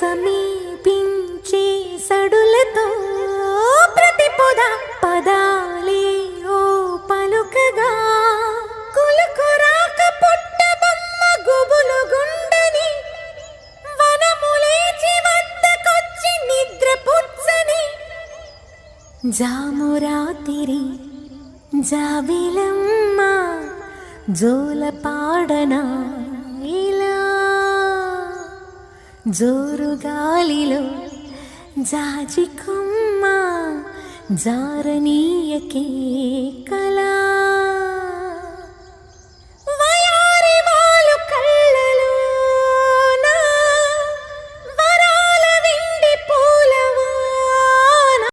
సమీపించే సడులతో ప్రతి పొద పదాలే ఓ పలుకగా. కులుకురాక పుట్ట జామురాతిరి జాబిలమ్మ జోల పాడనా జోరు గాలిలో జాజి కొమ్మ జారనీయకే